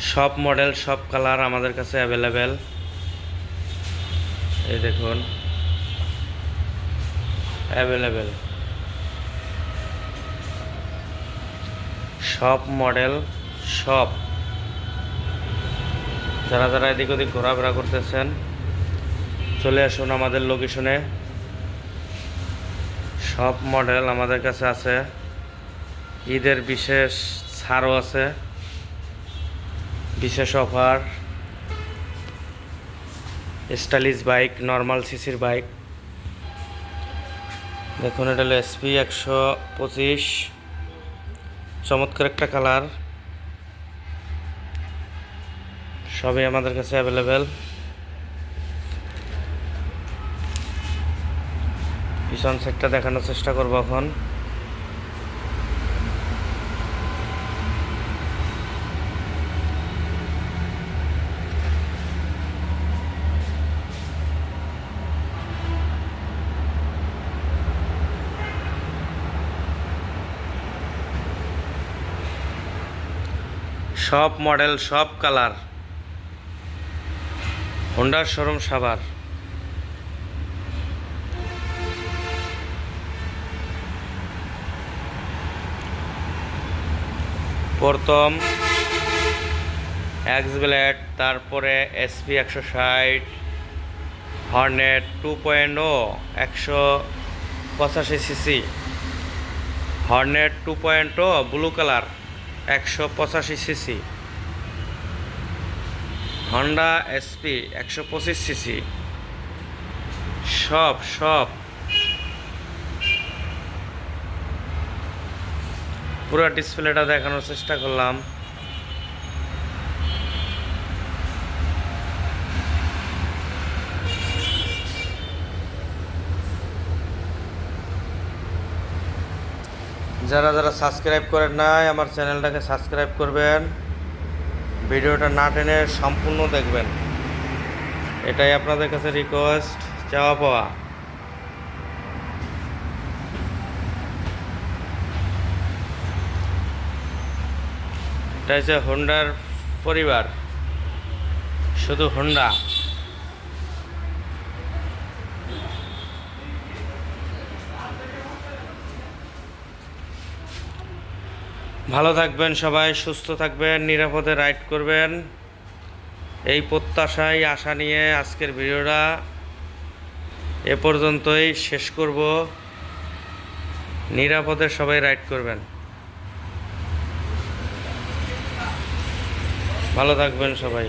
সব মডেল, সব কালার আমাদের কাছে অ্যাভেলেবেল এই দেখুন। অ্যাভেলেবেল সব মডেল, সব। যারা যারা এদিক ওদিক ঘোরাফেরা করতেছেন, চলে আসুন আমাদের লোকেশনে সব মডেল আমাদের কাছে আছে। ঈদের বিশেষ ছাড়ও আছে। বিশেষ অফার স্টাইলিশ বাইক নর্মাল সিসির বাইক দেখুন, এটা হলো এসপি একশো পঁচিশ। চমৎকার একটা কালার সবই আমাদের কাছে অ্যাভেলেবেল পিছন সেটটা দেখানোর চেষ্টা করব এখন। সব মডেল, সব কালার। হোন্ডার শোরুম সাভার। প্রথম এক্স ব্লেড তারপরে এসপি একশো ষাট হর্নেট টু পয়েন্ট ও একশো পঁচাশি CC Hornet two point O blue colour একশো পঁচাশি সিসি। হন্ডা এসপি একশো পঁচিশ সিসি। সব সব। পুরো ডিসপ্লেটা দেখানোর চেষ্টা করলাম। যারা যারা সাবস্ক্রাইব করেন নাই, আমার চ্যানেলটাকে সাবস্ক্রাইব করবেন। ভিডিওটা না টেনে সম্পূর্ণ দেখবেন। এটাই আপনাদের কাছে রিকোয়েস্ট চাওয়া পাওয়া। এটা হচ্ছে হোন্ডার পরিবার। শুধু হোন্ডা ভালো থাকবেন সবাই, সুস্থ থাকবেন, নিরাপদে রাইড করবেন। এই প্রত্যাশায় আশা নিয়ে আজকের ভিডিওটা এ পর্যন্তই শেষ করব। নিরাপদে সবাই রাইড করবেন। ভালো থাকবেন সবাই।